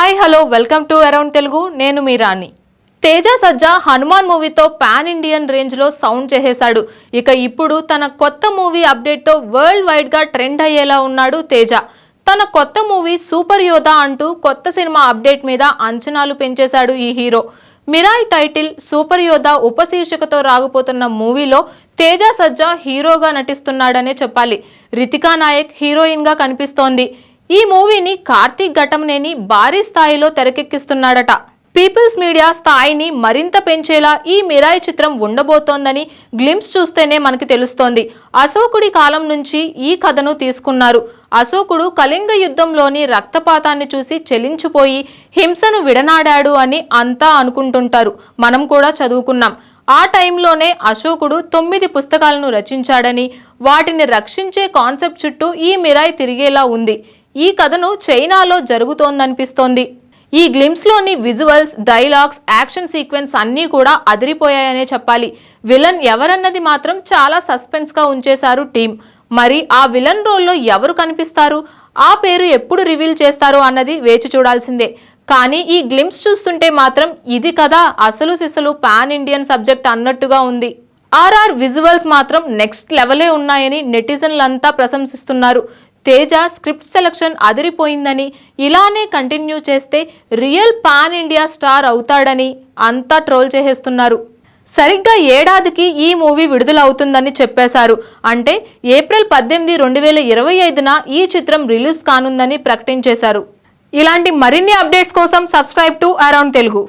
Hi hello welcome to around Telugu. నేను మీ రాణి. తేజ సజ్జా హనుమాన్ మూవీతో పాన్ ఇండియన్ రేంజ్లో సౌండ్ చేసేశాడు. ఇక ఇప్పుడు తన కొత్త మూవీ అప్డేట్తో వరల్డ్ వైడ్గా ట్రెండ్ అయ్యేలా ఉన్నాడు తేజ. తన కొత్త మూవీ సూపర్ యోధా అంటూ కొత్త సినిమా అప్డేట్ మీద అంచనాలు పెంచేశాడు ఈ హీరో. మిరాయ్ టైటిల్ సూపర్ యోధా ఉపశీర్షికతో రాకపోతున్న మూవీలో తేజ సజ్జా హీరోగా నటిస్తున్నాడనే చెప్పాలి. రితికా నాయక్ హీరోయిన్గా కనిపిస్తోంది. ఈ మూవీని కార్తీక్ ఘటంనేని భారీ స్థాయిలో తెరకెక్కిస్తున్నాడట. పీపుల్స్ మీడియా స్థాయిని మరింత పెంచేలా ఈ మిరాయి చిత్రం ఉండబోతోందని గ్లిమ్స్ చూస్తేనే మనకి తెలుస్తోంది. అశోకుడి కాలం నుంచి ఈ కథను తీసుకున్నారు. అశోకుడు కళింగ యుద్ధంలోని రక్తపాతాన్ని చూసి చెలించిపోయి హింసను విడనాడాడు అని అంతా అనుకుంటుంటారు. మనం కూడా చదువుకున్నాం. ఆ టైంలోనే అశోకుడు తొమ్మిది పుస్తకాలను రచించాడని వాటిని రక్షించే కాన్సెప్ట్ చుట్టూ ఈ మిరాయి తిరిగేలా ఉంది. ఈ కథను చైనాలో జరుగుతోందనిపిస్తోంది. ఈ గ్లిమ్స్లోని విజువల్స్ డైలాగ్స్ యాక్షన్ సీక్వెన్స్ అన్నీ కూడా అదిరిపోయాయనే చెప్పాలి. విలన్ ఎవరన్నది మాత్రం చాలా సస్పెన్స్గా ఉంచేశారు టీం మరి ఆ విలన్ రోల్లో ఎవరు కనిపిస్తారు? ఆ పేరు ఎప్పుడు రివీల్ చేస్తారు అన్నది వేచి చూడాల్సిందే. కానీ ఈ గ్లిమ్స్ చూస్తుంటే మాత్రం ఇది కదా అసలు సిసలు పాన్ ఇండియన్ సబ్జెక్ట్ అన్నట్టుగా ఉంది. ఆర్ఆర్ విజువల్స్ మాత్రం నెక్స్ట్ లెవెలే ఉన్నాయని నెటిజన్లంతా ప్రశంసిస్తున్నారు. తేజ స్క్రిప్ట్ సెలక్షన్ అదిరిపోయిందని ఇలానే కంటిన్యూ చేస్తే రియల్ పాన్ ఇండియా స్టార్ అవుతాడని అంతా ట్రోల్ చేసేస్తున్నారు. సరిగ్గా ఏడాదికి ఈ మూవీ విడుదల అవుతుందని చెప్పేశారు. అంటే ఏప్రిల్ పద్దెనిమిది రెండు వేల ఇరవై ఐదున ఈ చిత్రం రిలీజ్ కానుందని ప్రకటించేశారు. ఇలాంటి మరిన్ని అప్డేట్స్ కోసం సబ్స్క్రైబ్ టు అరౌండ్ తెలుగు.